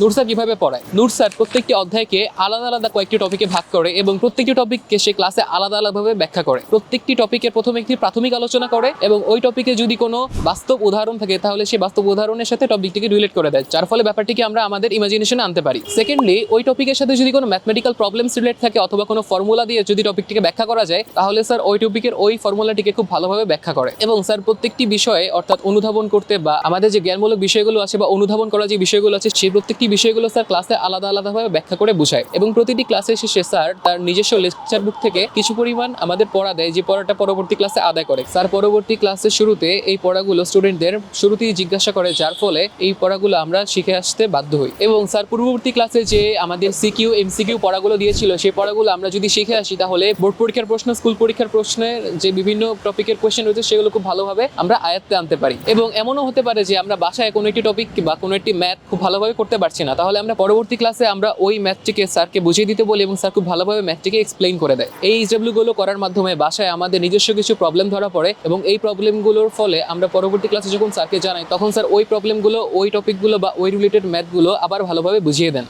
নূর sir কীভাবে পড়ায়? নূর sir প্রত্যেকটি অধ্যায়কে আলাদা আলাদা কয়েকটি টপিকে ভাগ করে এবং প্রত্যেকটি টপিককে সে ক্লাসে আলাদা আলাদাভাবে ব্যাখ্যা করে। প্রত্যেকটি টপিকের প্রথমে একটি প্রাথমিক আলোচনা করে এবং ওই টপিকে যদি কোনো বাস্তব উদাহরণ থাকে, তাহলে সেই বাস্তব উদাহরণের সাথে টপিকটিকে রিলেট করে দেয়, যার ফলে ব্যাপারটিকে আমরা আমাদের ইমাজিনেশনে আনতে পারি। সেকেন্ডলি ওই টপিকের সাথে যদি কোনো ম্যাথমেটিক্যাল প্রবলেমস রিলেট থাকে অথবা কোনো ফর্মুলা দিয়ে যদি টপিকটিকে ব্যাখ্যা করা যায়, তাহলে স্যার ওই টপিকের ওই ফর্মুলাটিকে খুব ভালোভাবে ব্যাখ্যা করে। এবং স্যার প্রত্যেকটি বিষয়ে অর্থাৎ অনুধাবন করতে বা আমাদের যে জ্ঞানমূলক বিষয়গুলো আছে বা অনুধাবন করা যে বিষয়গুলো আছে, সেই প্রত্যেকটি বিষয়গুলো স্যার ক্লাসে আলাদা আলাদাভাবে ব্যাখ্যা করে বোঝায়। এবং প্রতিটি ক্লাসের শেষে স্যার তার নিজস্ব লেকচার বুক থেকে কিছু পরিমাণ আমাদের পড়া দেয়, যে পড়াটা পরবর্তী ক্লাসে আদায় করে। স্যার পরবর্তী ক্লাসের শুরুতে এই পড়াগুলো স্টুডেন্টদের শুরুতেই জিজ্ঞাসা করে, যার ফলে এই পড়াগুলো আমরা শিখে আসতে বাধ্য হই। এবং স্যার পূর্ববর্তী ক্লাসে যে আমাদের সিকিউ, এমসিকিউ পড়াগুলো দিয়েছিল, সেই পড়াগুলো আমরা যদি শিখে আসি, তাহলে বোর্ড পরীক্ষার প্রশ্ন, স্কুল পরীক্ষার প্রশ্নের যে বিভিন্ন টপিকের কোয়েশ্চেন রয়েছে, সেগুলো খুব ভালোভাবে আমরা আয়ত্তে আনতে পারি। এবং এমনও হতে পারে যে আমরা বাসায় কোনো একটি টপিক বা কোনো একটি ম্যাথ খুব ভালোভাবে করতে পারছি না। তাহলে আমরা পরবর্তী ক্লাসে আমরা ওই ম্যাথটিকে স্যারকে বুঝিয়ে দিতে বলি এবং স্যার খুব ভালোভাবে ম্যাথটিকে এক্সপ্লেইন করে দেয়। এই গুলো করার মাধ্যমে বাসায় আমাদের নিজস্ব কিছু প্রবলেম ধরা পড়ে এবং এই প্রবলেমগুলোর ফলে আমরা পরবর্তী ক্লাসে যখন স্যারকে জানাই, তখন স্যার ওই প্রবলেমগুলো ওই টপিকগুলো বা ওই রিলেটেড ম্যাথগুলো আবার ভালোভাবে বুঝিয়ে দেন।